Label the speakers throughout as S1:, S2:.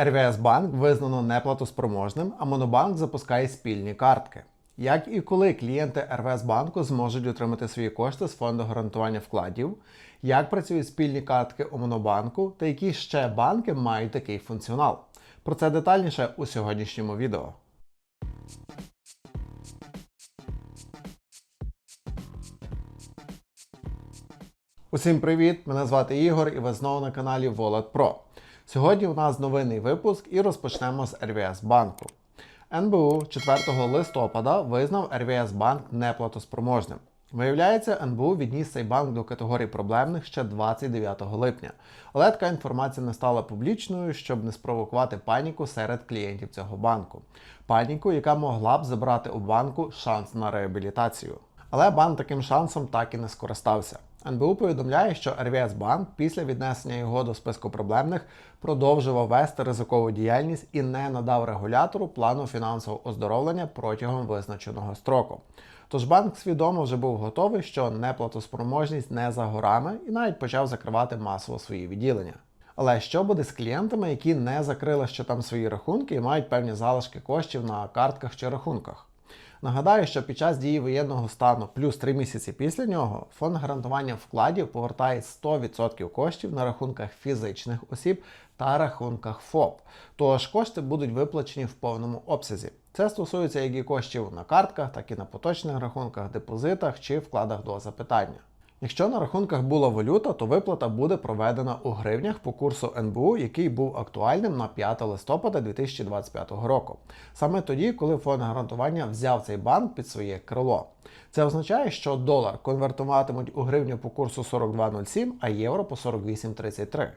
S1: РВС Банк визнано неплатоспроможним, а Монобанк запускає спільні картки. Як і коли клієнти РВС банку зможуть отримати свої кошти з фонду гарантування вкладів, як працюють спільні картки у Монобанку та які ще банки мають такий функціонал. Про це детальніше у сьогоднішньому відео. Усім привіт! Мене звати Ігор і ви знову на каналі Wallet Pro. Сьогодні у нас новинний випуск і розпочнемо з РВС банку. НБУ 4 листопада визнав РВС банк неплатоспроможним. Виявляється, НБУ відніс цей банк до категорії проблемних ще 29 липня. Але така інформація не стала публічною, щоб не спровокувати паніку серед клієнтів цього банку. Паніку, яка могла б забрати у банку шанс на реабілітацію. Але банк таким шансом так і не скористався. НБУ повідомляє, що РВС Банк після віднесення його до списку проблемних продовжував вести ризикову діяльність і не надав регулятору плану фінансового оздоровлення протягом визначеного строку. Тож банк свідомо вже був готовий, що неплатоспроможність не за горами, і навіть почав закривати масово свої відділення. Але що буде з клієнтами, які не закрили ще там свої рахунки і мають певні залишки коштів на картках чи рахунках? Нагадаю, що під час дії воєнного стану плюс 3 місяці після нього фонд гарантування вкладів повертає 100% коштів на рахунках фізичних осіб та рахунках ФОП. Тож кошти будуть виплачені в повному обсязі. Це стосується як і коштів на картках, так і на поточних рахунках, депозитах чи вкладах до запитання. Якщо на рахунках була валюта, то виплата буде проведена у гривнях по курсу НБУ, який був актуальним на 5 листопада 2025 року. Саме тоді, коли фонд гарантування взяв цей банк під своє крило. Це означає, що долар конвертуватимуть у гривню по курсу 42.07, а євро по 48.33.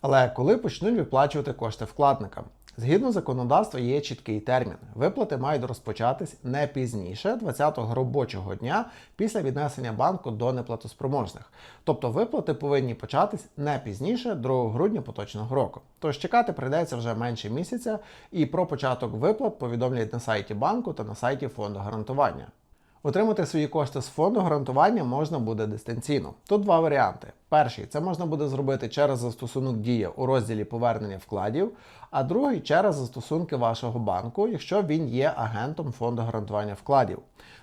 S1: Але коли почнуть виплачувати кошти вкладникам? Згідно законодавства, є чіткий термін. Виплати мають розпочатись не пізніше 20-го робочого дня після віднесення банку до неплатоспроможних. Тобто виплати повинні початись не пізніше 2 грудня поточного року. Тож чекати прийдеться вже менше місяця, і про початок виплат повідомлять на сайті банку та на сайті фонду гарантування. Отримати свої кошти з фонду гарантування можна буде дистанційно. Тут два варіанти. Перший це можна буде зробити через застосунок Дія у розділі повернення вкладів, а другий через застосунки вашого банку, якщо він є агентом фонду гарантування вкладів.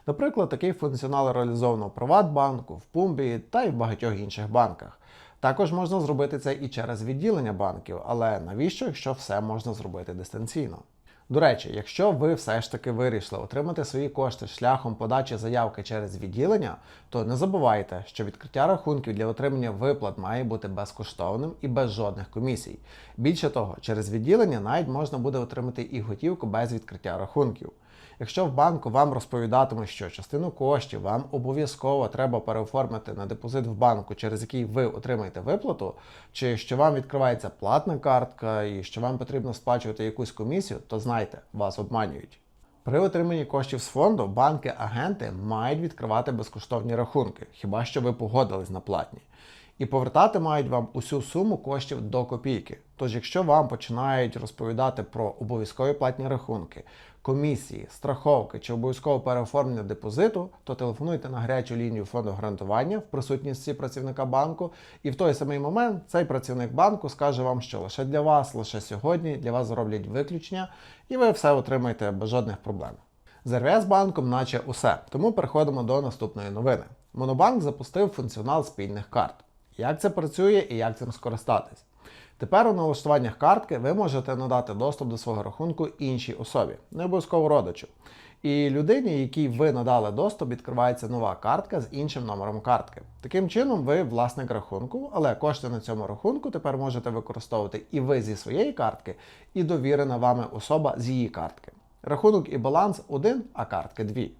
S1: Наприклад, такий функціонал реалізовано в Приватбанку, в Пумбі та й в багатьох інших банках. Також можна зробити це і через відділення банків, але навіщо, якщо все можна зробити дистанційно? До речі, якщо ви все ж таки вирішили отримати свої кошти шляхом подачі заявки через відділення, то не забувайте, що відкриття рахунків для отримання виплат має бути безкоштовним і без жодних комісій. Більше того, через відділення навіть можна буде отримати і готівку без відкриття рахунків. Якщо в банку вам розповідатимуть, що частину коштів вам обов'язково треба переоформити на депозит в банку, через який ви отримаєте виплату, чи що вам відкривається платна картка і що вам потрібно сплачувати якусь комісію, то знайте, вас обманюють. При отриманні коштів з фонду банки-агенти мають відкривати безкоштовні рахунки, хіба що ви погодились на платні. І повертати мають вам усю суму коштів до копійки. Тож, якщо вам починають розповідати про обов'язкові платні рахунки, комісії, страховки чи обов'язкове переоформлення депозиту, то телефонуйте на гарячу лінію фонду гарантування в присутності працівника банку, і в той самий момент цей працівник банку скаже вам, що лише для вас, лише сьогодні для вас зроблять виключення, і ви все отримаєте без жодних проблем. З РВС банком, наче усе. Тому переходимо до наступної новини. Монобанк запустив функціонал спільних карт. Як це працює і як цим скористатись? Тепер у налаштуваннях картки ви можете надати доступ до свого рахунку іншій особі, не обов'язково родичу. І людині, якій ви надали доступ, відкривається нова картка з іншим номером картки. Таким чином, ви власник рахунку, але кошти на цьому рахунку тепер можете використовувати і ви зі своєї картки, і довірена вами особа з її картки. Рахунок і баланс один, а картки дві.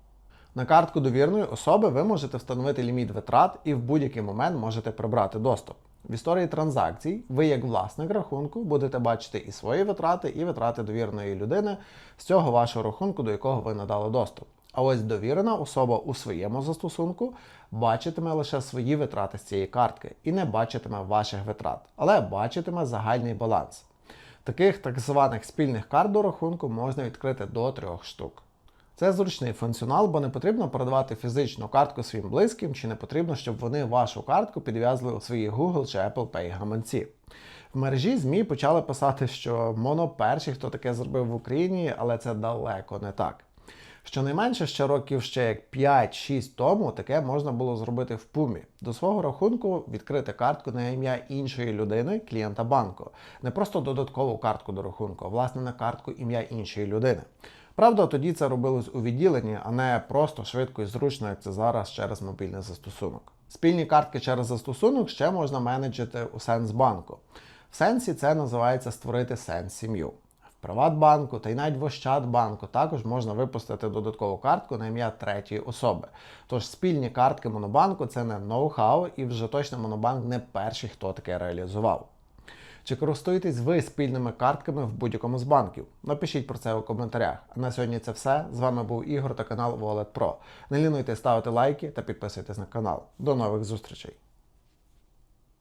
S1: На картку довірної особи ви можете встановити ліміт витрат і в будь-який момент можете прибрати доступ. В історії транзакцій ви, як власник рахунку, будете бачити і свої витрати, і витрати довіреної людини з цього вашого рахунку, до якого ви надали доступ. А ось довірена особа у своєму застосунку бачитиме лише свої витрати з цієї картки і не бачитиме ваших витрат, але бачитиме загальний баланс. Таких так званих спільних карт до рахунку можна відкрити до трьох штук. Це зручний функціонал, бо не потрібно передавати фізичну картку своїм близьким, чи не потрібно, щоб вони вашу картку підв'язали у свої Google чи Apple Pay гаманці. В мережі ЗМІ почали писати, що Моно перший, хто таке зробив в Україні, але це далеко не так. Щонайменше ще років ще як 5-6 тому таке можна було зробити в пумі. До свого рахунку відкрити картку на ім'я іншої людини, клієнта банку. Не просто додаткову картку до рахунку, а власне на картку ім'я іншої людини. Правда, тоді це робилось у відділенні, а не просто швидко і зручно, як це зараз через мобільний застосунок. Спільні картки через застосунок ще можна менеджити у Сенсбанку. В сенсі це називається створити сенс сім'ю. В Приватбанку та й навіть в Ощадбанку також можна випустити додаткову картку на ім'я третьої особи. Тож спільні картки Монобанку це не ноу-хау, і вже точно Монобанк не перший, хто таке реалізував. Чи користуєтесь ви спільними картками в будь-якому з банків? Напишіть про це у коментарях. А на сьогодні це все. З вами був Ігор та канал Wallet Pro. Не лінуйте ставити лайки та підписуйтесь на канал. До нових зустрічей!